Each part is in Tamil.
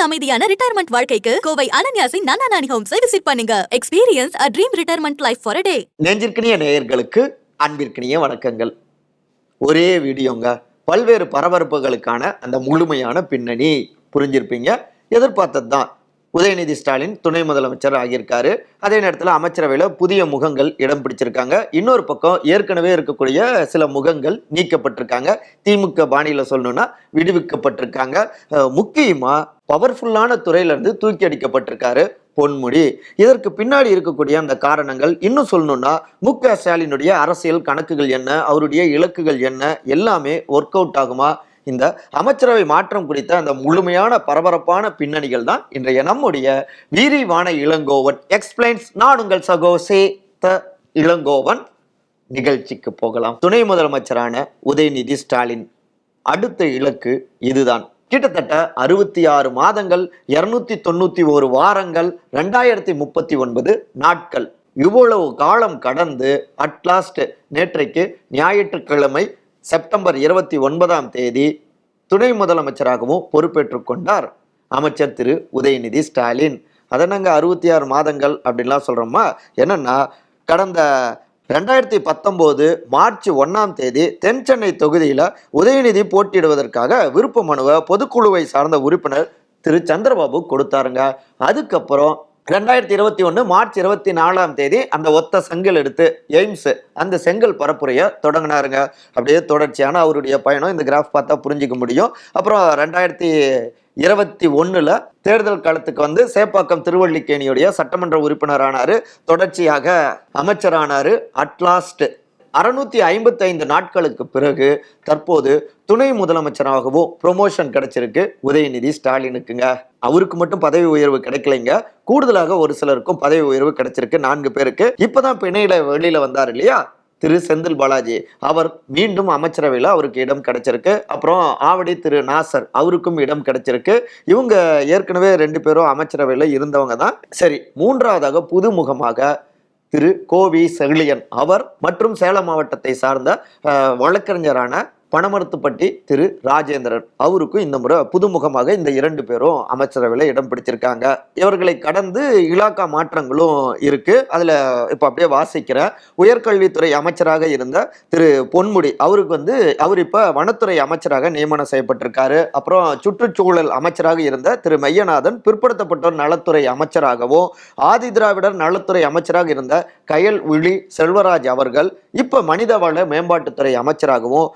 உங்கள் அமைதியான ரிட்டையர்மெண்ட் வாழ்க்கைக்கு கோவை அனன்யாசின் நானா நானி ஹோம்ஸை விசிட் பண்ணுங்க. Experience a dream retirement life for day நெஞ்சிற்கினிய நேயர்களுக்கு அன்பிற்கினிய வணக்கங்கள். ஒரே வீடியோங்க. பல்வேறு பரபரப்புகளுக்கான அந்த முழுமையான பின்னணி புரிஞ்சிருப்பீங்க. எதிர்பார்த்தது தான் உதயநிதி ஸ்டாலின் துணை முதலமைச்சர் ஆகியிருக்காரு. அதே நேரத்தில் அமைச்சரவையில் புதிய முகங்கள் இடம் பிடிச்சிருக்காங்க. இன்னொரு பக்கம் ஏற்கனவே இருக்கக்கூடிய சில முகங்கள் நீக்கப்பட்டிருக்காங்க. திமுக பாணியில் சொல்லணும்னா விடுவிக்கப்பட்டிருக்காங்க. முக்கியமாக பவர்ஃபுல்லான துறையிலிருந்து தூக்கி அடிக்கப்பட்டிருக்காரு பொன்முடி. இதற்கு பின்னாடி இருக்கக்கூடிய அந்த காரணங்கள் இன்னும் சொல்லணும்னா மு க ஸ்டாலினுடைய அரசியல் கணக்குகள் என்ன அவருடைய இலக்குகள் என்ன எல்லாமே ஒர்க் அவுட் ஆகுமா? இந்த அமைச்சரவை மாற்றம் குறித்த அந்த முழுமையான பரபரப்பான பின்னணிகள் தான் இன்றைய நம்முடைய வீரிவான இளங்கோவன். எக்ஸ்பிளைன்ஸ் நான் உங்கள் சகோ த இளங்கோவன். நிகழ்ச்சிக்கு போகலாம். துணை முதலமைச்சரான உதயநிதி ஸ்டாலின். அடுத்த இலக்கு இதுதான். கிட்டத்தட்ட அறுபத்தி ஆறு மாதங்கள் இருநூத்தி தொண்ணூத்தி ஒரு வாரங்கள் ரெண்டாயிரத்தி முப்பத்தி ஒன்பது நாட்கள். இவ்வளவு காலம் கடந்து அட்லாஸ்ட் நேற்றைக்கு ஞாயிற்றுக்கிழமை செப்டம்பர் இருபத்தி ஒன்பதாம் தேதி துணை முதலமைச்சராகவும் பொறுப்பேற்றுக் கொண்டார் அமைச்சர் திரு. உதயநிதி ஸ்டாலின். அதனங்க அறுபத்தி ஆறு மாதங்கள் அப்படின்லாம் சொல்கிறோமா என்னென்னா கடந்த ரெண்டாயிரத்தி பத்தொம்போது மார்ச் ஒன்றாம் தேதி தென் சென்னை தொகுதியில் உதயநிதி போட்டியிடுவதற்காக விருப்ப மனுவை பொதுக்குழுவை சார்ந்த உறுப்பினர் திரு சந்திரபாபு கொடுத்தாருங்க. அதுக்கப்புறம் ரெண்டாயிரத்தி இருபத்தி ஒன்று மார்ச் இருபத்தி நாலாம் தேதி அந்த ஒத்த செங்கல் எடுத்து எய்ம்ஸ் அந்த செங்கல் பரப்புரையை தொடங்கினாருங்க. அப்படியே தொடர்ச்சியான அவருடைய பயணம் இந்த கிராஃப் பார்த்தா புரிஞ்சிக்க முடியும். அப்புறம் ரெண்டாயிரத்தி இருபத்தி ஒன்றில் தேர்தல் காலத்துக்கு வந்து சேப்பாக்கம் திருவள்ளிக்கேணியுடைய சட்டமன்ற உறுப்பினரானார் தொடர்ச்சியாக அமைச்சரானார் அட்லாஸ்ட் அறுநூத்தி ஐம்பத்தி ஐந்து நாட்களுக்கு பிறகு தற்போது துணை முதலமைச்சராகவும் ப்ரொமோஷன் கிடைச்சிருக்கு. உதயநிதி ஸ்டாலினுக்குங்க. அவருக்கு மட்டும் பதவி உயர்வு கிடைக்கலைங்க. கூடுதலாக ஒரு சிலருக்கும் பதவி உயர்வு கிடைச்சிருக்கு. நான்கு பேருக்கு. இப்பதான் பிணையில வெளியில வந்தார் இல்லையா? திரு செந்தில் பாலாஜி. அவர் மீண்டும் அமைச்சரவையில் அவருக்கு இடம் கிடைச்சிருக்கு. அப்புறம் ஆவடி திரு நாசர் அவருக்கும் இடம் கிடைச்சிருக்கு. இவங்க ஏற்கனவே ரெண்டு பேரும் அமைச்சரவையில் இருந்தவங்க தான். சரி மூன்றாவதாக புதுமுகமாக திரு கோவி செகிலியன் அவர் மற்றும் சேலம் மாவட்டத்தை சார்ந்த வழக்கறிஞரான பணமரத்துப்பட்டி திரு ராஜேந்திரன். அவருக்கும் இந்த முறை புதுமுகமாக இந்த இரண்டு பேரும் அமைச்சரவையில் இடம் பிடிச்சிருக்காங்க. இவர்களை கடந்து இலாக்கா மாற்றங்களும் இருக்கு. அதில் இப்போ அப்படியே வாசிக்கிறேன் உயர்கல்வித்துறை அமைச்சராக இருந்த திரு பொன்முடி அவருக்கு வந்து அவர் இப்போ வனத்துறை அமைச்சராக நியமனம் செய்யப்பட்டிருக்காரு. அப்புறம் சுற்றுச்சூழல் அமைச்சராக இருந்த திரு மையநாதன் பிற்படுத்தப்பட்டோர் நலத்துறை அமைச்சராகவும் ஆதி திராவிடர் நலத்துறை அமைச்சராக இருந்த கயல் உளி செல்வராஜ் அவர்கள் இப்போ மனிதவள மேம்பாட்டுத்துறை அமைச்சராகவும்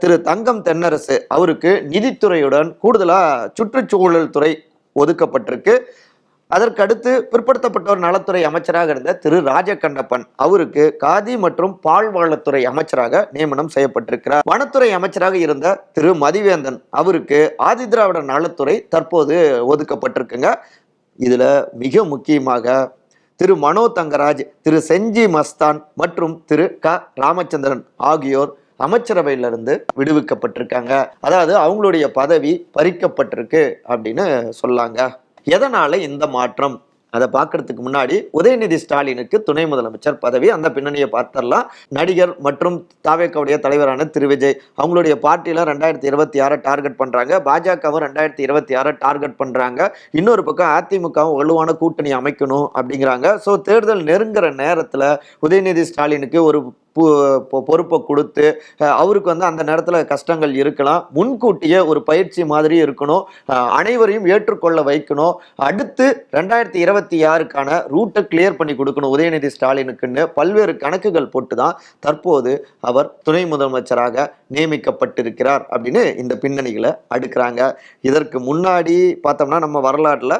திரு தங்கம் தென்னரசு அவருக்கு நிதித்துறையுடன் கூடுதலாக சுற்றுச்சூழல் துறை ஒதுக்கப்பட்டிருக்கு. அதற்கடுத்து பிற்படுத்தப்பட்டோர் நலத்துறை அமைச்சராக இருந்த திரு ராஜகண்ணப்பன் அவருக்கு காதி மற்றும் பால்வளத்துறை அமைச்சராக நியமனம் செய்யப்பட்டிருக்கிறார். வனத்துறை அமைச்சராக இருந்த திரு மதிவேந்தன் அவருக்கு ஆதிதிராவிட நலத்துறை தற்போது ஒதுக்கப்பட்டிருக்குங்க. இதுல மிக முக்கியமாக திரு மனோ தங்கராஜ் திரு செஞ்சி மஸ்தான் மற்றும் திரு க ராமச்சந்திரன் ஆகியோர் அமைச்சரவையிலிருந்து விடுவிக்கப்பட்டிருக்காங்க. அதாவது அவங்களுடைய பதவி பறிக்கப்பட்டிருக்கு அப்படின்னு சொல்லாங்க. எதனால இந்த மாற்றம்? அதை பார்க்கறதுக்கு முன்னாடி உதயநிதி ஸ்டாலினுக்கு துணை முதலமைச்சர் பதவி அந்த பின்னணியை பார்த்தரலாம் நடிகர் மற்றும் தாவேக்காவுடைய தலைவரான திரு விஜய் அவங்களுடைய பார்ட்டியில் ரெண்டாயிரத்தி இருபத்தி ஆறை டார்கெட் பண்ணுறாங்க பாஜகவும் ரெண்டாயிரத்தி இருபத்தி ஆறை டார்கெட் பண்ணுறாங்க இன்னொரு பக்கம் அதிமுகவும் வலுவான கூட்டணி அமைக்கணும் அப்படிங்கிறாங்க. ஸோ தேர்தல் நெருங்குற நேரத்தில் உதயநிதி ஸ்டாலினுக்கு ஒரு பொறுப்பை கொடுத்து அவருக்கு வந்து அந்த நேரத்தில் கஷ்டங்கள் இருக்கலாம். முன்கூட்டியே ஒரு பயிற்சி மாதிரி இருக்கணும். அனைவரையும் ஏற்றுக்கொள்ள வைக்கணும். அடுத்து ரெண்டாயிரத்தி இருபத்தி ஆறுக்கான ரூட்டை கிளியர் பண்ணி கொடுக்கணும் உதயநிதி ஸ்டாலினுக்குன்னு. பல்வேறு கணக்குகள் போட்டு தான் தற்போது அவர் துணை முதலமைச்சராக நியமிக்கப்பட்டிருக்கிறார் அப்படின்னு இந்த பின்னணிகளை அடுக்கிறாங்க. இதற்கு முன்னாடி பார்த்தோம்னா நம்ம வரலாற்றில்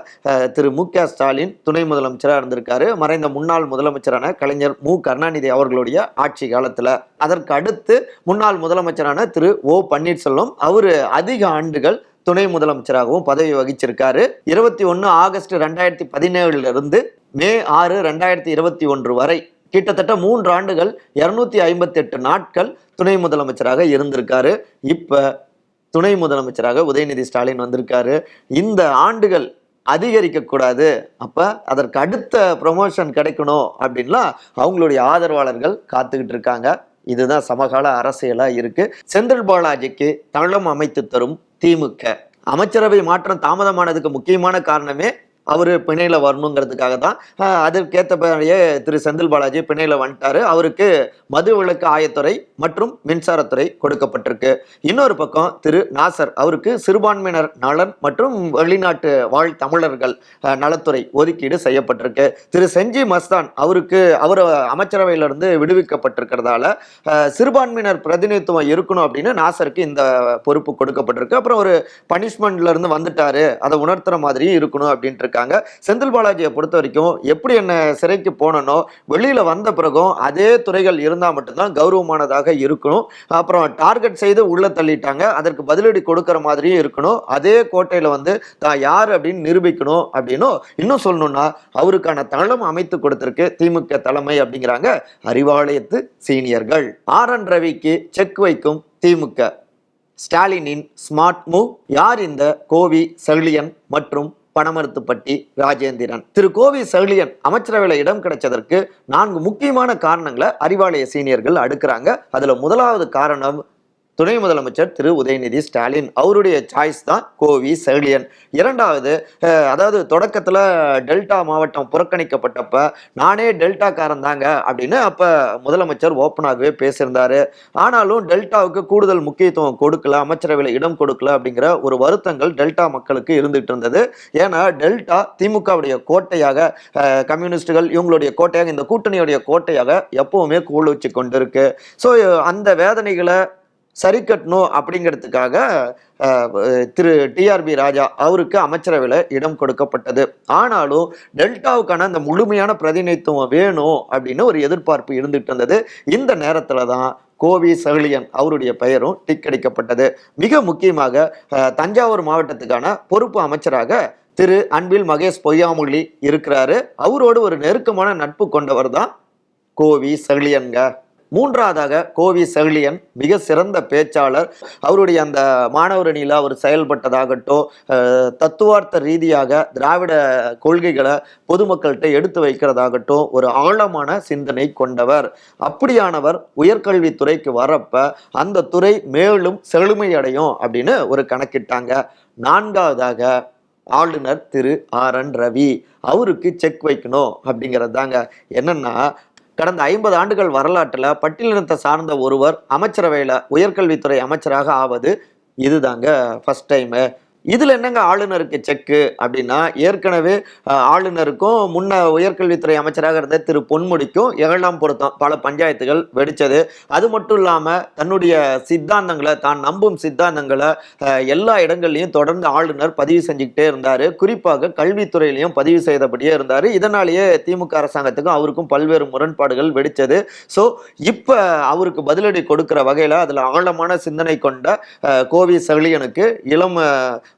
திரு மு க ஸ்டாலின் துணை முதலமைச்சராக இருந்திருக்காரு. மறைந்த முன்னாள் முதலமைச்சரான கலைஞர் மு கருணாநிதி அவர்களுடைய ஆட்சி காலத்தில். அதற்கு அடுத்து முன்னாள் முதலமைச்சரான திரு ஓ பன்னீர்செல்வம் அவர் அதிக ஆண்டுகள் துணை முதலமைச்சராகவும் பதவி வகிச்சிருக்காரு. இருபத்தி ஒன்று ஆகஸ்ட் ரெண்டாயிரத்தி பதினேழுல இருந்து மே ஆறு ரெண்டாயிரத்தி இருபத்தி ஒன்று வரை கிட்டத்தட்ட மூன்று ஆண்டுகள் இருநூத்தி ஐம்பத்தி எட்டு நாட்கள் துணை முதலமைச்சராக இருந்திருக்காரு. இப்ப துணை முதலமைச்சராக உதயநிதி ஸ்டாலின் வந்திருக்காரு. இந்த ஆண்டுகள் அதிகரிக்கக்கூடாது அப்போ அதற்கு அடுத்த ப்ரொமோஷன் கிடைக்கணும் அப்படின்லாம் அவங்களுடைய ஆதரவாளர்கள் காத்துக்கிட்டு இருக்காங்க. இதுதான் சமகால அரசியலாக இருக்குது செந்தில் பாலாஜிக்கு தளம் அமைத்து தரும் திமுக. அமைச்சரவை மாற்றம் தாமதமானதுக்கு முக்கியமான காரணமே அவர் பிணையில் வரணுங்கிறதுக்காக தான் அதற்கேற்றபடியே திரு செந்தில் பாலாஜி பிணையில் வந்துட்டாரு. அவருக்கு மது விலக்கு ஆயத்துறை மற்றும் மின்சாரத்துறை கொடுக்கப்பட்டிருக்கு. இன்னொரு பக்கம் திரு நாசர் அவருக்கு சிறுபான்மையினர் நலன் மற்றும் வெளிநாட்டு வாழ் தமிழர்கள் நலத்துறை ஒதுக்கீடு செய்யப்பட்டிருக்கு. திரு செஞ்சி மஸ்தான் அவருக்கு அவர் அமைச்சரவையிலிருந்து விடுவிக்கப்பட்டிருக்கிறதால சிறுபான்மையினர் பிரதிநிதித்துவம் இருக்கணும் அப்படின்னு நாசருக்கு இந்த பொறுப்பு கொடுக்கப்பட்டிருக்கு. அப்புறம் ஒரு பனிஷ்மெண்ட்லேருந்து வந்துட்டாரு. அதை உணர்த்துற மாதிரி இருக்கணும் அப்படின்ட்டு இருக்காங்க. செந்தில் பாலாஜியை பொறுத்த வரைக்கும் எப்படி என்ன சிறைக்கு போனனோ வெளியில வந்த பிறகும் அதே துறைகள் இருந்தால் மட்டும்தான் கௌரவமானதாக இருக்கணும். அப்புறம் டார்கெட் செய்து உள்ள தள்ளிட்டாங்க. அதற்கு பதிலடி கொடுக்கிற மாதிரியும் இருக்கணும். அதே கோட்டையில வந்து தான் யார் அப்படின்னு நிரூபிக்கணும் அப்படின்னும் இன்னும் சொல்லணும்னா அவருக்கான தளம் அமைத்து கொடுத்திருக்கு திமுக தலைமை அப்படிங்கிறாங்க அறிவாலயத்து சீனியர்கள். ஆர் என் ரவிக்கு செக் வைக்கும் திமுக. ஸ்டாலினின் ஸ்மார்ட் மூவ். யார் இந்த கோவி செல்லியன் மற்றும் பணமருத்துப்பட்டி ராஜேந்திரன். திரு கோவி செழியன் அமைச்சரவையில் இடம் கிடைச்சதற்கு நான்கு முக்கியமான காரணங்களை அறிவாலய சீனியர்கள் அடுக்கிறாங்க. அதுல முதலாவது காரணம் துணை முதலமைச்சர் திரு உதயநிதி ஸ்டாலின் அவருடைய சாய்ஸ் தான் கோவி செழியன். இரண்டாவது அதாவது தொடக்கத்தில் டெல்டா மாவட்டம் புறக்கணிக்கப்பட்டப்ப நானே டெல்டாக்காரன் தாங்க அப்படின்னு அப்போ முதலமைச்சர் ஓப்பனாகவே பேசியிருந்தாரு. ஆனாலும் டெல்டாவுக்கு கூடுதல் முக்கியத்துவம் கொடுக்கல அமைச்சரவையில் இடம் கொடுக்கல அப்படிங்கிற ஒரு வருத்தங்கள் டெல்டா மக்களுக்கு இருந்துகிட்டு இருந்தது. ஏன்னா டெல்டா திமுகவுடைய கோட்டையாக கம்யூனிஸ்டுகள் இவங்களுடைய கோட்டையாக இந்த கூட்டணியுடைய கோட்டையாக எப்பவுமே கூழ் வச்சு கொண்டிருக்கு. ஸோ அந்த வேதனைகளை சரி கட்டணும் அப்படிங்கிறதுக்காக திரு டிஆர்பி ராஜா அவருக்கு அமைச்சரவையில் இடம் கொடுக்கப்பட்டது. ஆனாலும் டெல்டாவுக்கான அந்த முழுமையான பிரதிநிதித்துவம் வேணும் அப்படின்னு ஒரு எதிர்பார்ப்பு இருந்துட்டு இருந்தது. இந்த நேரத்தில் தான் கோவி சகலியன் அவருடைய பெயரும் டிக்கடிக்கப்பட்டது மிக முக்கியமாக தஞ்சாவூர் மாவட்டத்துக்கான பொறுப்பு அமைச்சராக திரு அன்பில் மகேஷ் பொய்யாமொழி இருக்கிறாரு. அவரோடு ஒரு நெருக்கமான நட்பு கொண்டவர் தான் கோவி சகலியன்க மூன்றாவதாக கோவி செழியன் மிக சிறந்த பேச்சாளர். அவருடைய அந்த மாணவர் அணியில் அவர் செயல்பட்டதாகட்டும் தத்துவார்த்த ரீதியாக திராவிட கொள்கைகளை பொதுமக்கள்கிட்ட எடுத்து வைக்கிறதாகட்டும் ஒரு ஆழமான சிந்தனை கொண்டவர். அப்படியானவர் உயர்கல்வித்துறைக்கு வரப்ப அந்த துறை மேலும் செழுமையடையும் அப்படின்னு ஒரு கணக்கிட்டாங்க. நான்காவதாக ஆளுநர் திரு ஆர் என் ரவி. அவருக்கு செக் வைக்கணும் அப்படிங்கிறது தாங்க என்னன்னா கடந்த ஐம்பது ஆண்டுகள் வரலாற்றில் பட்டியலினத்தை சார்ந்த ஒருவர் அமைச்சரவையில் உயர்கல்வித்துறை அமைச்சராக ஆவது. இதுதாங்க ஃபர்ஸ்ட் டைமு இதில் என்னங்க ஆளுநருக்கு செக்கு அப்படின்னா ஏற்கனவே ஆளுநருக்கும் முன்ன உயர்கல்வித்துறை அமைச்சராக இருந்த திரு பொன்முடிக்கும் ஏழாம் பொருத்தம். பல பஞ்சாயத்துகள் வெடித்தது அது மட்டும் இல்லாமல் தன்னுடைய சித்தாந்தங்களை தான் நம்பும் சித்தாந்தங்களை எல்லா இடங்கள்லையும் தொடர்ந்து ஆளுநர் பதிவு செஞ்சுக்கிட்டே இருந்தார். குறிப்பாக கல்வித்துறையிலையும் பதிவு செய்தபடியே இருந்தார். இதனாலேயே திமுக அரசாங்கத்துக்கும் அவருக்கும் பல்வேறு முரண்பாடுகள் வெடித்தது ஸோ இப்போ அவருக்கு பதிலடி கொடுக்குற வகையில் அதில் ஆழமான சிந்தனை கொண்ட கோவி செழியனுக்கு இளம்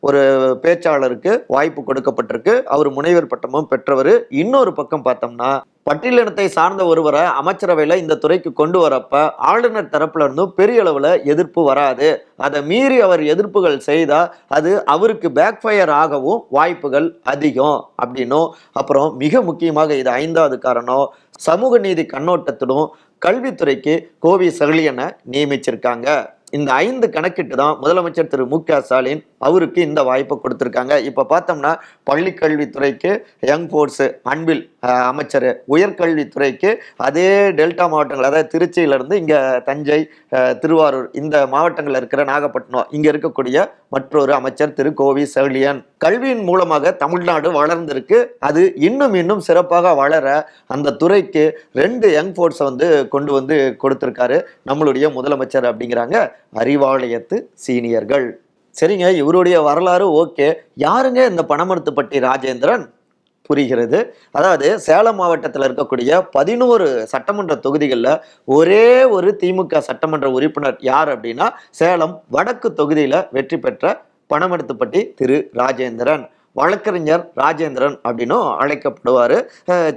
ஒரு பேச்சாளருக்கு வாய்ப்பு கொடுக்கப்பட்டிருக்கு. அவர் முனைவர் பட்டமும் பெற்றவர். இன்னொரு பக்கம் பார்த்தோம்னா பட்டியலினத்தை சார்ந்த ஒருவரை அமைச்சரவையில் இந்த துறைக்கு கொண்டு வரப்ப ஆளுநர் தரப்புல இருந்தும் பெரிய அளவில் எதிர்ப்பு வராது. அதை மீறி அவர் எதிர்ப்புகள் செய்தால் அது அவருக்கு பேக்ஃபயர் ஆகவும் வாய்ப்புகள் அதிகம் அப்படின்னும். அப்புறம் மிக முக்கியமாக இது ஐந்தாவது காரணம் சமூக நீதி கண்ணோட்டத்திலும் கல்வித்துறைக்கு கோவி செழியனை நியமிச்சிருக்காங்க. இந்த ஐந்து கணக்கிட்டு தான் முதலமைச்சர் திரு மு க ஸ்டாலின் அவருக்கு இந்த வாய்ப்பை கொடுத்துருக்காங்க. இப்போ பார்த்தோம்னா பள்ளி கல்வித்துறைக்கு யங் ஃபோர்ஸு அன்பில் அமைச்சர் உயர்கல்வித்துறைக்கு அதே டெல்டா மாவட்டங்கள் அதாவது திருச்சியிலேருந்து இங்கே தஞ்சை திருவாரூர் இந்த மாவட்டங்களில் இருக்கிற நாகப்பட்டினம் இங்கே இருக்கக்கூடிய மற்றொரு அமைச்சர் திரு கோவி செழியன். கல்வியின் மூலமாக தமிழ்நாடு வளர்ந்திருக்கு. அது இன்னும் இன்னும் சிறப்பாக வளர அந்த துறைக்கு ரெண்டு யங் ஃபோர்ஸை வந்து கொண்டு வந்து கொடுத்துருக்காரு நம்மளுடைய முதலமைச்சர் அப்படிங்கிறாங்க அறிவாலயத்து சீனியர்கள். சரிங்க இவருடைய வரலாறு ஓகே. யாருங்க இந்த பனமரத்துப்பட்டி ராஜேந்திரன்? புரிகிறது. அதாவது சேலம் மாவட்டத்தில் இருக்கக்கூடிய பதினோரு சட்டமன்ற தொகுதிகளில் ஒரே ஒரு திமுக சட்டமன்ற உறுப்பினர் யார் அப்படின்னா சேலம் வடக்கு தொகுதியில் வெற்றி பெற்ற பனமரத்துப்பட்டி திரு ராஜேந்திரன். வழக்கறிஞர் ராஜேந்திரன் அப்படின்னும் அழைக்கப்படுவார்.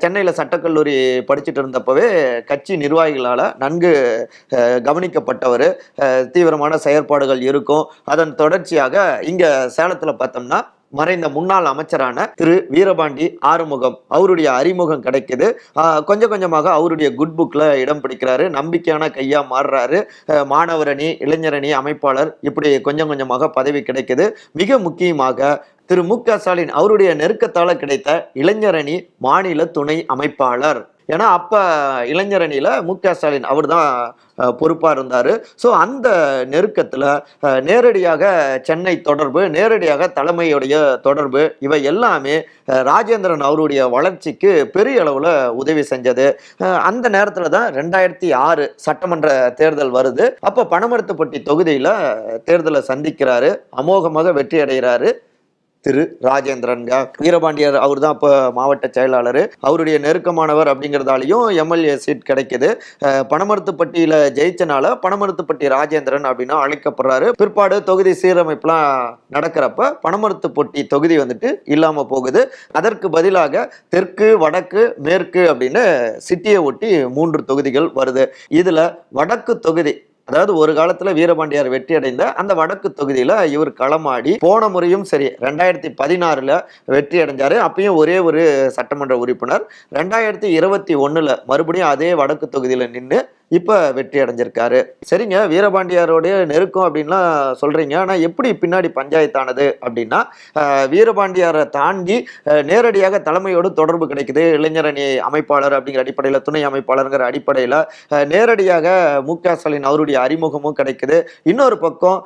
சென்னையில் சட்டக்கல்லூரி படிச்சுட்டு இருந்தப்பவே கட்சி நிர்வாகிகளால் நன்கு கவனிக்கப்பட்டவர். தீவிரமான செயற்பாடுகள் இருக்கும். அதன் தொடர்ச்சியாக இங்கே சேலத்தில் பார்த்தோம்னா மறைந்த முன்னாள் அமைச்சரான திரு வீரபாண்டி ஆறுமுகம். அவருடைய அறிமுகம் கிடைக்குது. கொஞ்சம் கொஞ்சமாக அவருடைய குட் புக்கில் இடம் பிடிக்கிறாரு. நம்பிக்கையான கையா மாறுறாரு. மாணவரணி இளைஞரணி அமைப்பாளர் இப்படி கொஞ்சம் கொஞ்சமாக பதவி கிடைக்குது. மிக முக்கியமாக திரு மு க ஸ்டாலின் அவருடைய நெருக்கத்தால் கிடைத்த இளைஞரணி மாநில துணை அமைப்பாளர். ஏன்னா அப்ப இளைஞரணியில மு. க. ஸ்டாலின் அவர் தான் பொறுப்பாக இருந்தார். ஸோ அந்த நெருக்கத்தில் நேரடியாக சென்னை தொடர்பு நேரடியாக தலைமையுடைய தொடர்பு இவை எல்லாமே ராஜேந்திரன் அவருடைய வளர்ச்சிக்கு பெரிய அளவில் உதவி செஞ்சது. அந்த நேரத்தில் தான் ரெண்டாயிரத்தி ஆறு சட்டமன்ற தேர்தல் வருது. அப்போ பணமரத்துப்பட்டி தொகுதியில் தேர்தலை சந்திக்கிறாரு. அமோகமாக வெற்றி அடைகிறாரு. திரு ராஜேந்திரன். வீரபாண்டியர் அவர் தான் இப்போ மாவட்ட செயலாளர். அவருடைய நெருக்கமானவர் அப்படிங்கிறதாலையும் எம்எல்ஏ சீட் கிடைக்குது. பணமரத்துப்பட்டியில் ஜெயிச்சனால பணமரத்துப்பட்டி ராஜேந்திரன் அப்படின்னு அழைக்கப்படுறாரு. பிற்பாடு தொகுதி சீரமைப்புலாம் நடக்கிறப்ப பணமருத்துப்பட்டி தொகுதி வந்துட்டு இல்லாமல் போகுது. அதற்கு பதிலாக தெற்கு வடக்கு மேற்கு அப்படின்னு சிட்டியை ஒட்டி மூன்று தொகுதிகள் வருது. இதில் வடக்கு தொகுதி அதாவது ஒரு காலத்துல வீரபாண்டியார் வெற்றி அடைந்த அந்த வடக்கு தொகுதியில இவர் களமாடி போன முறையும் சரி ரெண்டாயிரத்தி பதினாறுல வெற்றி அடைஞ்சாரு அப்பயும் ஒரே ஒரு சட்டமன்ற உறுப்பினர். ரெண்டாயிரத்தி இருபத்தி ஒண்ணுல மறுபடியும் அதே வடக்கு தொகுதியில நின்று இப்போ வெற்றி அடைஞ்சிருக்காரு. சரிங்க வீரபாண்டியாரோடைய நெருக்கம் அப்படின்லாம் சொல்கிறீங்க ஆனால் எப்படி பின்னாடி பஞ்சாயத்தானது அப்படின்னா வீரபாண்டியாரை தாண்டி நேரடியாக தலைமையோடு தொடர்பு கிடைக்குது. இளைஞரணி அமைப்பாளர் அப்படிங்கிற அடிப்படையில் துணை அமைப்பாளருங்கிற அடிப்படையில் நேரடியாக மு க ஸ்டாலின் அவருடைய அறிமுகமும் கிடைக்குது. இன்னொரு பக்கம்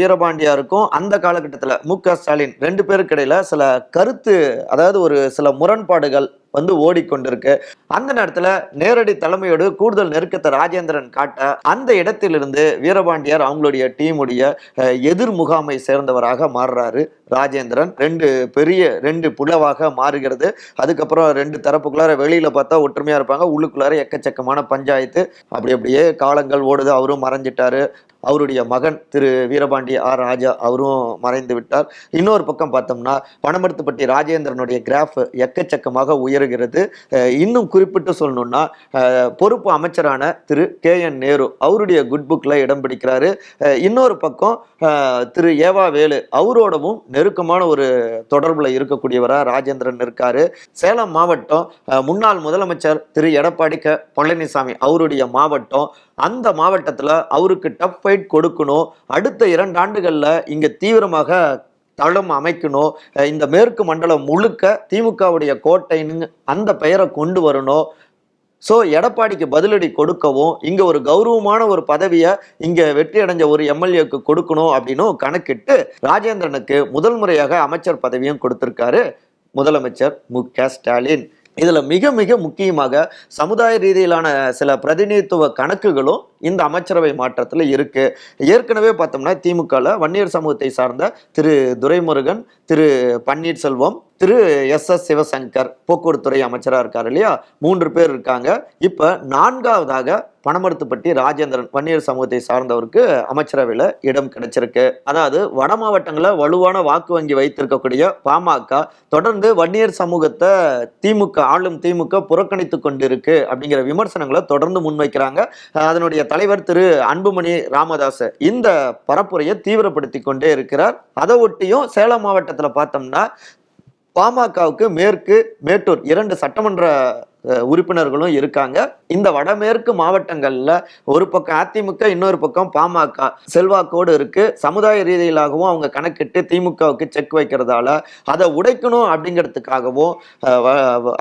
வீரபாண்டியாருக்கும் அந்த காலகட்டத்தில் மு க ஸ்டாலின் ரெண்டு பேருக்கு இடையில் சில கருத்து அதாவது ஒரு சில முரண்பாடுகள் வந்து ஓடிக்கொண்டிருக்கு. அந்த நேரத்துல நேரடி தலைமையோடு கூடுதல் நெருக்கத்தை ராஜேந்திரன் காட்ட அந்த இடத்திலிருந்து வீரபாண்டியார் அவங்களுடைய டீமுடைய எதிர் முகாமை சேர்ந்தவராக மாறுறாரு ராஜேந்திரன். ரெண்டு பெரிய ரெண்டு புலவாக மாறுகிறது. அதுக்கப்புறம் ரெண்டு தரப்புக்குள்ளார வெளியில பார்த்தா ஒற்றுமையா இருப்பாங்க. உள்ளுக்குள்ளார எக்கச்சக்கமான பஞ்சாயத்து. அப்படி அப்படியே காலங்கள் ஓடுது. அவரும் மறைஞ்சிட்டாரு. அவருடைய மகன் திரு வீரபாண்டி ஆர் ராஜா அவரும் மறைந்து விட்டார். இன்னொரு பக்கம் பார்த்தோம்னா பணமரத்துப்பட்டி ராஜேந்திரனுடைய கிராஃப் எக்கச்சக்கமாக உயர்கிறது. இன்னும் குறிப்பிட்டு சொல்லணும்னா பொறுப்பு அமைச்சரான திரு கே என் நேரு அவருடைய குட் புக்கில் இடம் பிடிக்கிறாரு. இன்னொரு பக்கம் திரு ஏவா வேலு அவரோடவும் நெருக்கமான ஒரு தொடர்பில் இருக்கக்கூடியவராக ராஜேந்திரன் இருக்காரு. சேலம் மாவட்டம் முன்னாள் முதலமைச்சர் திரு எடப்பாடி க பழனிசாமி அவருடைய மாவட்டம் அந்த மாவட்டத்தில் அவருக்கு டஃப் ஃபைட் கொடுக்கணும். அடுத்த இரண்டு ஆண்டுகளில் இங்கே தீவிரமாக தளம் அமைக்கணும். இந்த மேற்கு மண்டலம் முழுக்க திமுகவுடைய கோட்டைன்னு அந்த பெயரை கொண்டு வரணும். ஸோ எடப்பாடிக்கு பதிலடி கொடுக்கவும் இங்கே ஒரு கௌரவமான ஒரு பதவியை இங்கே வெற்றி அடைஞ்ச ஒரு எம்எல்ஏக்கு கொடுக்கணும் அப்படின்னும் கணக்கிட்டு ராஜேந்திரனுக்கு முதல் முறையாக அமைச்சர் பதவியும் கொடுத்திருக்காரு முதலமைச்சர் மு க ஸ்டாலின். இதில் மிக மிக முக்கியமாக சமுதாய ரீதியிலான சில பிரதிநிதித்துவ கணக்குகளும் இந்த அமைச்சரவை மாற்றத்தில் இருக்கு. ஏற்கனவே பார்த்தோம்னா திமுகவில் வன்னியர் சமூகத்தை சார்ந்த திரு துரைமுருகன் திரு பன்னீர்செல்வம் திரு எஸ் எஸ் சிவசங்கர் போக்குவரத்துறை அமைச்சராக இருக்கார் இல்லையா? மூன்று பேர் இருக்காங்க. இப்போ நான்காவதாக பணமரத்துப்பட்டி ராஜேந்திரன் வன்னியர் சமூகத்தை சார்ந்தவருக்கு அமைச்சரவையில் இடம் கிடைச்சிருக்கு. அதாவது வட மாவட்டங்களில் வலுவான வாக்கு வங்கி வைத்திருக்கக்கூடிய பாமக தொடர்ந்து வன்னியர் சமூகத்தை திமுக ஆளும் திமுக புறக்கணித்து கொண்டிருக்கு அப்படிங்கிற விமர்சனங்களை தொடர்ந்து முன்வைக்கிறாங்க. அதனுடைய தலைவர் திரு அன்புமணி ராமதாஸ் இந்த பரப்புரையை தீவிரப்படுத்தி கொண்டே இருக்கிறார். அதை ஒட்டியும் சேலம் மாவட்டத்தில் பார்த்தோம்னா பாமகவுக்கு மேற்கு மேட்டூர் இரண்டு சட்டமன்ற உறுப்பினர்களும் இருக்காங்க. இந்த வடமேற்கு மாவட்டங்கள்ல ஒரு பக்கம் அதிமுக இன்னொரு பக்கம் பாமக செல்வாக்கோடு இருக்கு. சமுதாய ரீதியிலாகவும் அவங்க கணக்கிட்டு திமுகவுக்கு செக் வைக்கிறதால அதை உடைக்கணும் அப்படிங்கிறதுக்காகவும்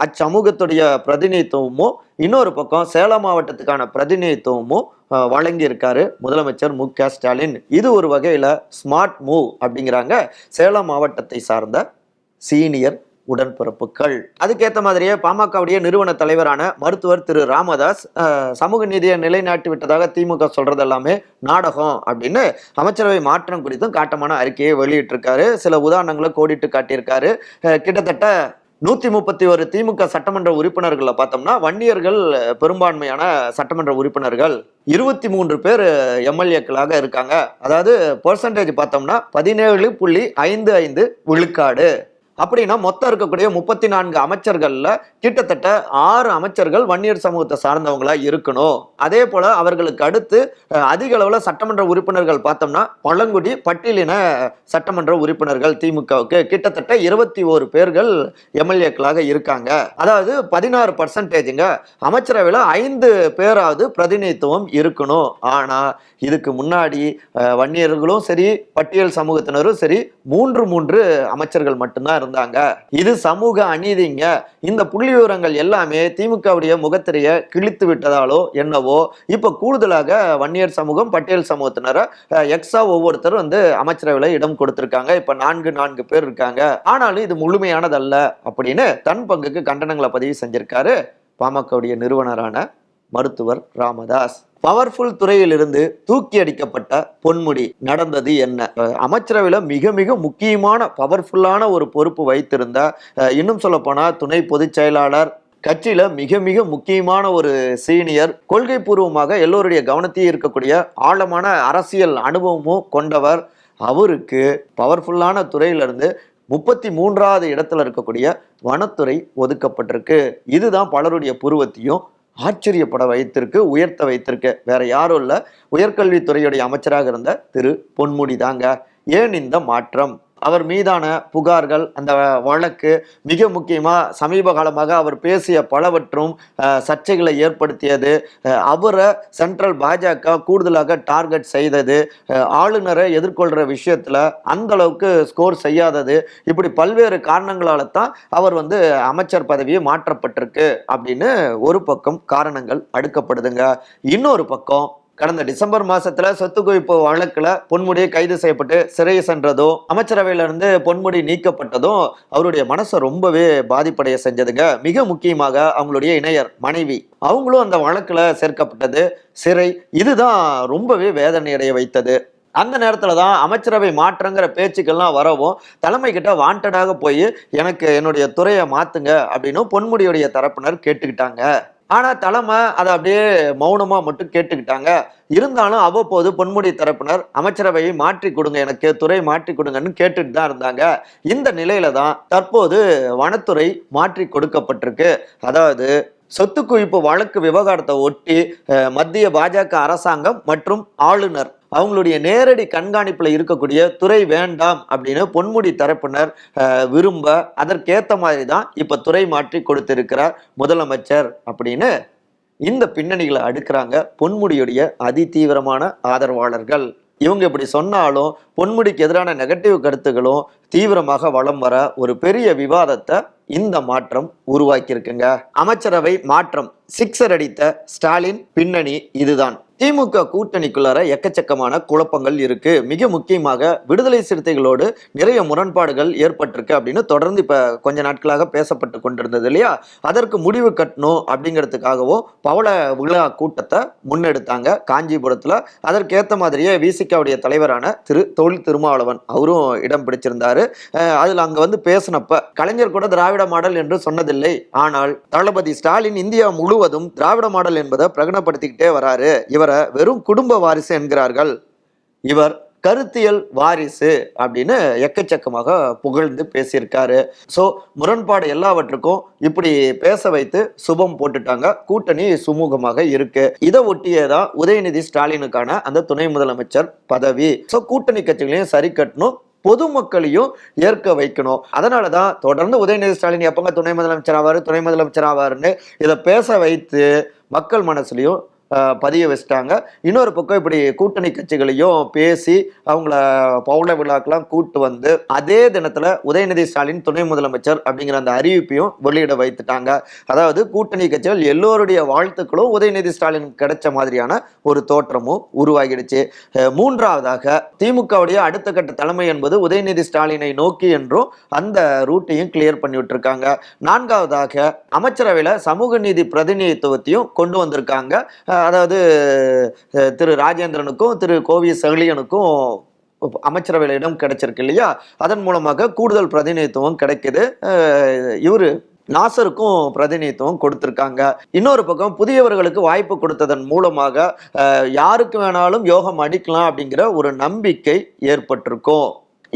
அச்சமூகத்துடைய பிரதிநிதித்துவமும் இன்னொரு பக்கம் சேலம் மாவட்டத்துக்கான பிரதிநிதித்துவமும் வழங்கியிருக்காரு முதலமைச்சர் மு க ஸ்டாலின். இது ஒரு வகையில ஸ்மார்ட் மூவ் அப்படிங்கிறாங்க சேலம் மாவட்டத்தை சார்ந்த சீனியர் உடன்பிறப்புகள். அதுக்கேற்ற மாதிரியே பாமகவுடைய நிறுவன தலைவரான மருத்துவர் திரு ராமதாஸ் சமூக நீதியை நிலைநாட்டி விட்டதாக திமுக சொல்றது எல்லாமே நாடகம் அப்படின்னு அமைச்சரவை மாற்றம் குறித்தும் காட்டமான அறிக்கையை வெளியிட்டிருக்காரு. சில உதாரணங்களை கோடிட்டு காட்டியிருக்காரு. கிட்டத்தட்ட நூத்தி முப்பத்தி ஒரு திமுக சட்டமன்ற உறுப்பினர்களை பார்த்தோம்னா வன்னியர்கள் பெரும்பான்மையான சட்டமன்ற உறுப்பினர்கள் இருபத்தி மூன்று பேர் எம்எல்ஏக்களாக இருக்காங்க. அதாவது பர்சன்டேஜ் பார்த்தோம்னா பதினேழு புள்ளி ஐந்து ஐந்து விழுக்காடு. அப்படின்னா மொத்தம் இருக்கக்கூடிய முப்பத்தி நான்கு அமைச்சர்கள்ல கிட்டத்தட்ட ஆறு அமைச்சர்கள் வன்னியர் சமூகத்தை சார்ந்தவங்களா இருக்கணும். அதே போல அவர்களுக்கு அடுத்து அதிக அளவுல சட்டமன்ற உறுப்பினர்கள் பார்த்தோம்னா பழங்குடி பட்டியலின சட்டமன்ற உறுப்பினர்கள் திமுகவுக்கு கிட்டத்தட்ட இருபத்தி ஓரு பேர்கள் எம்எல்ஏக்களாக இருக்காங்க. அதாவது பதினாறு பர்சன்டேஜுங்க அமைச்சரவையில் ஐந்து பேராவது பிரதிநிதித்துவம் இருக்கணும். ஆனா இதுக்கு முன்னாடி வன்னியர்களும் சரி பட்டியல் சமூகத்தினரும் சரி மூன்று மூன்று அமைச்சர்கள் மட்டும்தான் இருந்தாங்க இது சமூக அநீதிங்க. இந்த புள்ளி விவரங்கள் எல்லாமே திமுகவுடைய முகத்திரைய கிழித்து விட்டதாலோ என்னவோ இப்ப கூடுதலாக வன்னியர் சமூகம் பட்டியல் சமூகத்தினரை எக்ஸ்ட்ரா எக்ஸா ஒவ்வொருத்தரும் வந்து அமைச்சரவையில் இடம் கொடுத்திருக்காங்க. இப்ப நான்கு நான்கு பேர் இருக்காங்க. ஆனாலும் இது முழுமையானதல்ல அப்படின்னு தன் பங்குக்கு கண்டனங்களை பதிவு செஞ்சிருக்காரு பாமகவுடைய நிறுவனரான மருத்துவர் ராமதாஸ். பவர்ஃபுல் துறையிலிருந்து தூக்கி அடிக்கப்பட்ட பொன்முடி நடந்தது என்ன? அமைச்சரவையில் மிக மிக முக்கியமான பவர்ஃபுல்லான ஒரு பொறுப்பு வைத்திருந்த இன்னும் சொல்ல துணை பொதுச் செயலாளர் கட்சியில மிக மிக முக்கியமான ஒரு சீனியர் கொள்கை பூர்வமாக எல்லோருடைய கவனத்தையும் இருக்கக்கூடிய ஆழமான அரசியல் அனுபவமும் கொண்டவர். அவருக்கு பவர்ஃபுல்லான துறையிலிருந்து முப்பத்தி மூன்றாவது இடத்துல இருக்கக்கூடிய வனத்துறை ஒதுக்கப்பட்டிருக்கு. இதுதான் பலருடைய புருவத்தையும் ஆச்சரியப்பட வைத்திருக்கு உயர்த்த வைத்திருக்கு. வேற யாரும் இல்லை. உயர்கல்வித்துறையுடைய அமைச்சராக இருந்த திரு பொன்முடி தாங்க ஏன் இந்த மாற்றம்? அவர் மீதான புகார்கள் அந்த வழக்கு மிக முக்கியமாக சமீப காலமாக அவர் பேசிய பலவற்றும் சர்ச்சைகளை ஏற்படுத்தியது. அவரை சென்ட்ரல் பாஜக கூடுதலாக டார்கெட் செய்தது. ஆளுநரை எதிர்கொள்கிற விஷயத்தில் அந்த அளவுக்கு ஸ்கோர் செய்யாதது. இப்படி பல்வேறு காரணங்களால் தான் அவர் வந்து அமைச்சர் பதவியை மாற்றப்பட்டிருக்கு அப்படின்னு ஒரு பக்கம் காரணங்கள் அடுக்கப்படுதுங்க. இன்னொரு பக்கம் கடந்த டிசம்பர் மாசத்துல சொத்து குவிப்பு வழக்குல பொன்முடியை கைது செய்யப்பட்டு சிறை சென்றதும் அமைச்சரவையில இருந்து பொன்முடி நீக்கப்பட்டதும் அவருடைய மனசை ரொம்பவே பாதிப்படைய செஞ்சதுங்க. மிக முக்கியமாக அவங்களுடைய இணையர் மனைவி. அவங்களும் அந்த வழக்குல சேர்க்கப்பட்டது. சிறை இதுதான் ரொம்பவே வேதனையடைய வைத்தது. அந்த நேரத்துல தான் அமைச்சரவை மாற்றங்கிற பேச்சுக்கள்லாம் வரவும் தலைமை கிட்ட வாண்டடாக போய் எனக்கு என்னுடைய துறையை மாத்துங்க அப்படின்னு பொன்முடியுடைய தரப்பினர் கேட்டுக்கிட்டாங்க. ஆனால் தலைமை அதை அப்படியே மௌனமாக மட்டும் கேட்டுக்கிட்டாங்க. இருந்தாலும் அவ்வப்போது பொன்முடி தரப்பினர் அமைச்சரவையை மாற்றி கொடுங்க எனக்கு துறை மாற்றி கொடுங்கன்னு கேட்டுட்டு தான் இருந்தாங்க. இந்த நிலையில தான் தற்போது வனத்துறை மாற்றி கொடுக்கப்பட்டிருக்கு. அதாவது சொத்து குவிப்பு வழக்கு விவகாரத்தை ஒட்டி மத்திய பாஜக அரசாங்கம் மற்றும் ஆளுநர் அவங்களுடைய நேரடி கண்காணிப்புல இருக்கக்கூடிய துறை வேண்டாம் அப்படின்னு பொன்முடி தரப்பினர் விரும்ப அதற்கேத்த மாதிரி தான் இப்ப துறை மாற்றி கொடுத்திருக்கிறார் முதலமைச்சர் அப்படின்னு இந்த பின்னணிகளை அடுக்கிறாங்க பொன்முடியுடைய அதிதீவிரமான ஆதரவாளர்கள். இவங்க இப்படி சொன்னாலும் பொன்முடிக்கு எதிரான நெகட்டிவ் கருத்துகளும் தீவிரமாக வலம் வர ஒரு பெரிய விவாதத்தை இந்த மாற்றம் உருவாக்கியிருக்குங்க. அமைச்சரவை மாற்றம் சிக்ஸர் அடித்த ஸ்டாலின் பின்னணி இதுதான். திமுக கூட்டணிக்குள்ளார எக்கச்சக்கமான குழப்பங்கள் இருக்கு. மிக முக்கியமாக விடுதலை சிறுத்தைகளோடு நிறைய முரண்பாடுகள் ஏற்பட்டிருக்கு அப்படின்னு தொடர்ந்து இப்ப கொஞ்ச நாட்களாக பேசப்பட்டு கொண்டிருந்தது இல்லையா? அதற்கு முடிவு கட்டணும் அப்படிங்கிறதுக்காகவும் பவள விழா கூட்டத்தை முன்னெடுத்தாங்க காஞ்சிபுரத்துல. அதற்கேத்த மாதிரியே விசிகாவுடைய தலைவரான திரு தொழில் திருமாவளவன் அவரும் இடம் பிடிச்சிருந்தாரு. அதில் அதுல அங்க வந்து பேசினப்ப கலைஞர் கூட திராவிட மாடல் என்று சொன்னதில்லை. ஆனால் தளபதி ஸ்டாலின் இந்தியா முழுவதும் திராவிட மாடல் என்பதை பிரகடனப்படுத்திக்கிட்டே வராரு. இவர் வெறும் குடும்ப வாரிசு என்கிறார்கள். இவர் கருத்தியல் வாரிசு அப்படின்னு எக்கச்சக்கமாக புகழ்ந்து பேசியிருக்காரு. ஸோ முரண்பாடு எல்லாவற்றுக்கும் இப்படி பேச வைத்து சுபம் போட்டுட்டாங்க. கூட்டணி சுமூகமாக இருக்கு. இதை ஒட்டியே தான் உதயநிதி ஸ்டாலினுக்கான அந்த துணை முதலமைச்சர் பதவி. ஸோ கூட்டணி கட்சிகளையும் சரி கட்டணும். பொதுமக்களையும் ஏற்க வைக்கணும். அதனால தான் தொடர்ந்து உதயநிதி ஸ்டாலின் எப்பங்க துணை முதலமைச்சர் ஆவார் துணை முதலமைச்சர் ஆவார்னு இதை பேச வைத்து மக்கள் மனசுலையும் பதிய வச்சுட்டாங்க. இன்னொரு பக்கம் இப்படி கூட்டணி கட்சிகளையும் பேசி அவங்கள பௌள விழாக்கெல்லாம் கூட்டு வந்து அதே தினத்தில் உதயநிதி ஸ்டாலின் துணை முதலமைச்சர் அப்படிங்கிற அந்த அறிவிப்பையும் வெளியிட வைத்துட்டாங்க. அதாவது கூட்டணி கட்சிகள் எல்லோருடைய வாழ்த்துக்களும் உதயநிதி ஸ்டாலின் கிடைச்ச மாதிரியான ஒரு தோற்றமும் உருவாகிடுச்சு. மூன்றாவதாக திமுகவுடைய அடுத்த கட்ட தலைமை என்பது உதயநிதி ஸ்டாலினை நோக்கி என்றும் அந்த ரூட்டையும் கிளியர் பண்ணி விட்டுருக்காங்க. நான்காவதாக அமைச்சரவையில் சமூக நீதி பிரதிநிதித்துவத்தையும் கொண்டு வந்திருக்காங்க. அதாவது திரு ராஜேந்திரனுக்கும் திரு கோவி செழியனுக்கும் அமைச்சரவையில் இடம் கிடைச்சிருக்கு இல்லையா? அதன் மூலமாக கூடுதல் பிரதிநிதித்துவம் கிடைக்குது. இவர் இவரு நாசருக்கும் பிரதிநிதித்துவம் கொடுத்துருக்காங்க. இன்னொரு பக்கம் புதியவர்களுக்கு வாய்ப்பு கொடுத்ததன் மூலமாக யாருக்கு வேணாலும் யோகம் அடிக்கலாம் அப்படிங்கிற ஒரு நம்பிக்கை ஏற்பட்டிருக்கும்.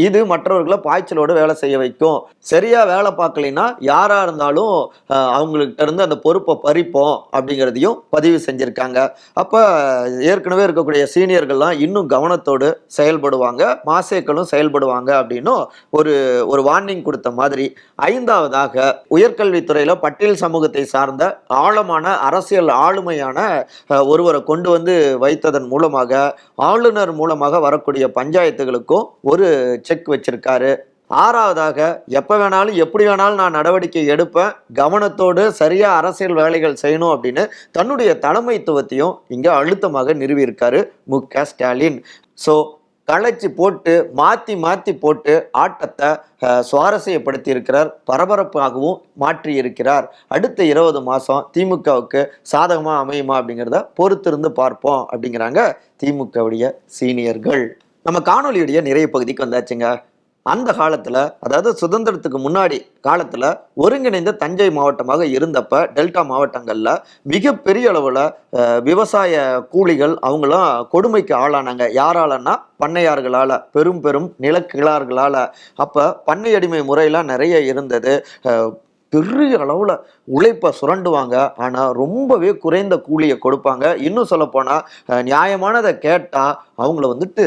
இது மற்றவர்களை பாய்ச்சலோடு வேலை செய்ய வைக்கும். சரியா வேலை பார்க்கலைன்னா யாரா இருந்தாலும் அவங்கள்ட்ட இருந்து அந்த பொறுப்பை பறிப்போம் அப்படிங்கிறதையும் பதிவு செஞ்சிருக்காங்க. அப்ப ஏற்கனவே இருக்கக்கூடிய சீனியர்கள்லாம் இன்னும் கவனத்தோடு செயல்படுவாங்க மாசேக்களும் செயல்படுவாங்க அப்படின்னும் ஒரு ஒரு வார்னிங் கொடுத்த மாதிரி. ஐந்தாவதாக உயர்கல்வித்துறையில பட்டியல் சமூகத்தை சார்ந்த ஆழமான அரசியல் ஆளுமையான ஒருவரை கொண்டு வந்து வைத்ததன் மூலமாக ஆளுநர் மூலமாக வரக்கூடிய பஞ்சாயத்துகளுக்கும் ஒரு செக் வச்சிருக்காரு. ஆறாவதாக எப்போ வேணாலும் எப்படி வேணாலும் நான் நடவடிக்கை எடுப்பேன். கவனத்தோடு சரியாக அரசியல் வேலைகள் செய்யணும் அப்படின்னு தன்னுடைய தலைமைத்துவத்தையும் இங்கே அழுத்தமாக நிறுவியிருக்காரு மு. க. ஸ்டாலின். ஸோ களைச்சி போட்டு மாற்றி மாற்றி போட்டு ஆட்டத்தை சுவாரஸ்யப்படுத்தி இருக்கிறார் பரபரப்பாகவும் மாற்றி இருக்கிறார் அடுத்த இருபது மாதம் திமுகவுக்கு சாதகமாக அமையுமா அப்படிங்கிறத பொறுத்திருந்து பார்ப்போம் அப்படிங்கிறாங்க திமுகவுடைய சீனியர்கள். நம்ம காணொலியுடைய நிறைய பகுதிக்கு வந்தாச்சுங்க. அந்த காலத்துல அதாவது சுதந்திரத்துக்கு முன்னாடி காலத்துல ஒருங்கிணைந்த தஞ்சை மாவட்டமாக இருந்தப்ப டெல்டா மாவட்டங்கள்ல மிகப்பெரிய அளவுல விவசாய கூலிகள் அவங்களாம் கொடுமைக்கு ஆளானாங்க. யாராலன்னா பண்ணையார்களால பெரும் பெரும் நிலக்கிழார்களால. அப்ப பண்ணையடிமை முறையெல்லாம் நிறைய இருந்தது. பெரிய அளவில் உழைப்பை சுரண்டுவாங்க. ஆனால் ரொம்பவே குறைந்த கூலியை கொடுப்பாங்க. இன்னும் சொல்லப்போனால் நியாயமானதை கேட்டால் அவங்கள வந்துட்டு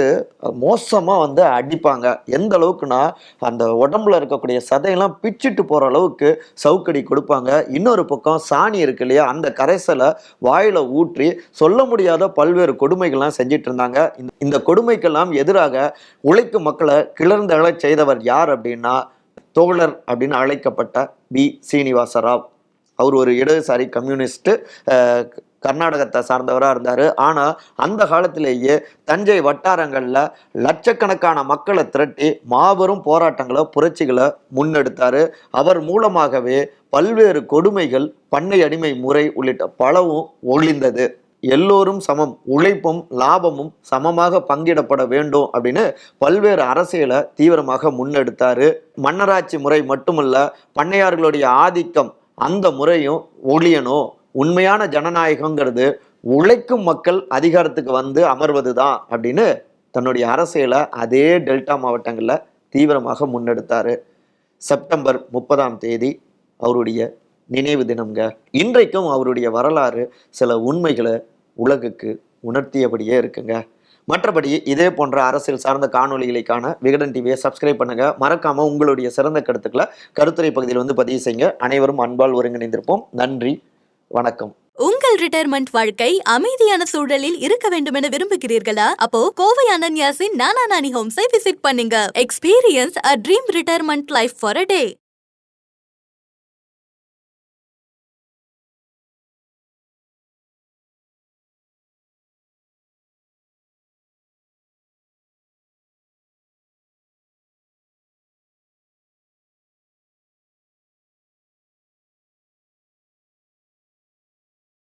மோசமாக வந்து அடிப்பாங்க. எந்த அளவுக்குன்னா அந்த உடம்புல இருக்கக்கூடிய சதையெல்லாம் பிச்சிட்டு போகிற அளவுக்கு சவுக்கடி கொடுப்பாங்க. இன்னொரு பக்கம் சாணி இருக்கு இல்லையா அந்த கரைசலை வாயில் ஊற்றி சொல்ல முடியாத பல்வேறு கொடுமைகள்லாம் செஞ்சிட்டு இருந்தாங்க இந்த- இந்த கொடுமைக்கெல்லாம் எதிராக உழைக்கும் மக்களை கிளர்ந்தெழச் செய்தவர் யார் அப்படின்னா தோழர் அப்படின்னு அழைக்கப்பட்ட பி. சீனிவாச ராவ் அவர் ஒரு இடதுசாரி கம்யூனிஸ்ட்டு கர்நாடகத்தை சார்ந்தவராக இருந்தார். ஆனால் அந்த காலத்திலேயே தஞ்சை வட்டாரங்களில் லட்சக்கணக்கான மக்களை திரட்டி மாபெரும் போராட்டங்களை புரட்சிகளை முன்னெடுத்தார். அவர் மூலமாகவே பல்வேறு கொடுமைகள் பண்ணை அடிமை முறை உள்ளிட்ட பலவும் ஒழிந்தது. எல்லோரும் சமம். உழைப்பும் லாபமும் சமமாக பங்கிடப்பட வேண்டும் அப்படின்னு பல்வேறு அரசியலை தீவிரமாக முன்னெடுத்தாரு. மன்னராட்சி முறை மட்டுமல்ல பண்ணையார்களுடைய ஆதிக்கம் அந்த முறையும் ஒழியணும். உண்மையான ஜனநாயகங்கிறது உழைக்கும் மக்கள் அதிகாரத்துக்கு வந்து அமர்வது தான் அப்படின்னு தன்னுடைய அரசியலை அதே டெல்டா மாவட்டங்களில் தீவிரமாக முன்னெடுத்தார். செப்டம்பர் முப்பதாம் தேதி அவருடைய நினைவு தினம்ங்க. இன்றைக்கும் அவருடைய வரலாறு சில உண்மைகளை உலகுக்கு உணர்த்தியபடியே இருக்குங்க. மற்றபடி இதே போன்ற அரசியல் சார்ந்த காணொலிகளுக்கான விகடன் டிவியை சப்ஸ்கிரைப் பண்ணுங்க. மறக்காம உங்களுடைய சிறந்த கருத்துக்களை கருத்துரை பகுதியில் வந்து பதிவு செய்யுங்க. அனைவரும் அன்பால் ஒருங்கிணைந்திருப்போம். நன்றி. வணக்கம். உங்கள் ரிட்டையர்மெண்ட் வாழ்க்கை அமைதியான சூழலில் இருக்க வேண்டும் என விரும்புகிறீர்களா? அப்போ கோவை அனன்யாசின் நானா நானி ஹோம்ஸை விசிட் பண்ணுங்க. Experience a dream retirement life for a day